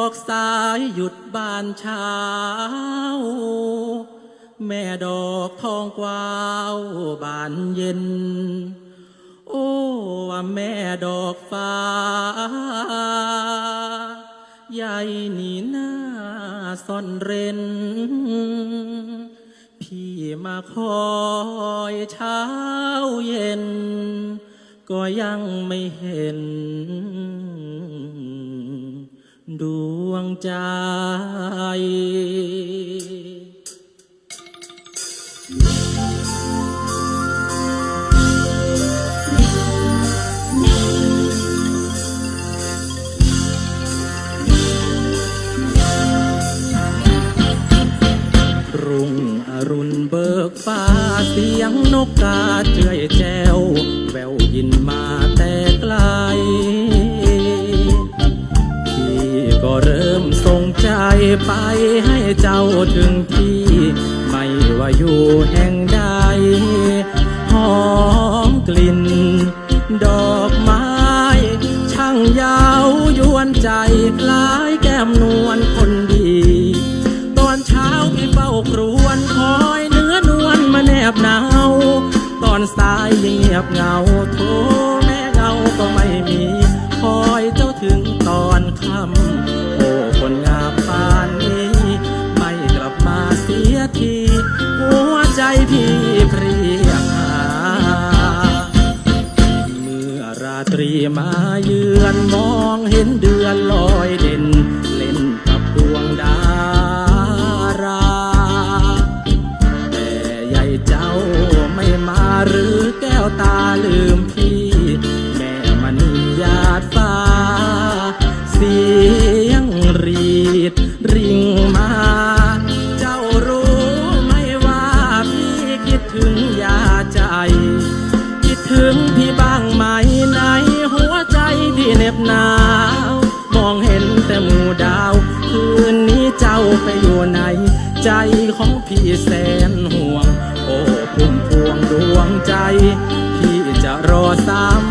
อกสายหยุดบานเช้า แม่ดอกทองกวาวบานเย็น โอ้ว่าแม่ดอกฟ้า ใหญ่นี่หน้าซ่อนเร้น พี่มาคอยเช้าเย็น ก็ยังไม่เห็น ดวงใจ รุ่งอรุณเบิกฟ้าเสียงนกกาเจือยแจวแววยินมา ไปให้เจ้าถึงที่ ไม่ว่าอยู่แห่งใด หอมกลิ่น ดอกไม้ ช่างยาวยวนใจคล้ายแก้มนวลคนดี ตอนเช้าพี่เฝ้าครวนคอยเนื้อนวลมาแนบหนาวตอนสายยังเงียบเหงาโทรแม่เงาก็ไม่มี คอยเจ้าถึงตอนค่ำ ที่เพรียงหา เมื่อราตรีมาเคิดถึงพี่บ้างไหมในหัวใจพี่เหน็บหนาว มองเห็นแต่หมู่ดาว คืนนี้เจ้าไปอยู่ไหน ใจของพี่แสนห่วง โอ้พุ่มพวงดวงใจ พี่จะรอสาม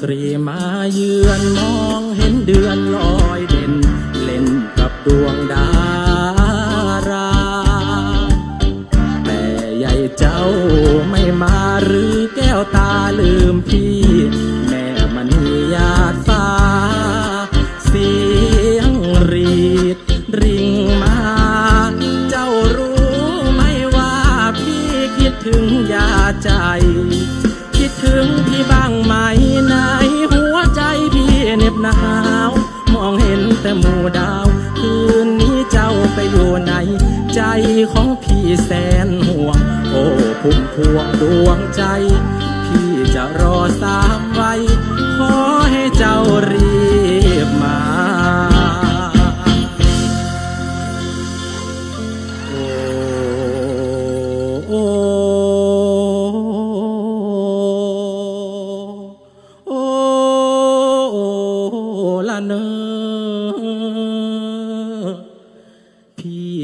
อราตรีมาเยือนมองเห็นเดือนลอยเด่น เล่นกับดวงดารา แต่ใหญ่เจ้าไม่มาหรือแก้วตาลืมพี่ แม่มันหยาดฟ้า เสียงรีดริงมา เจ้ารู้ไหมว่าพี่คิดถึงยาใจ คิดถึง แต่หมู่ดาว คืนนี้เจ้าไปอยู่ไหน ใจของพี่แสนห่วง โอ้พุ่มพวงดวงใจ พี่จะรอสามไว้ขอ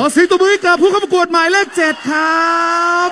ขอเสียงตบมือให้กับผู้เข้าประกวดหมายเลขเจ็ดครับ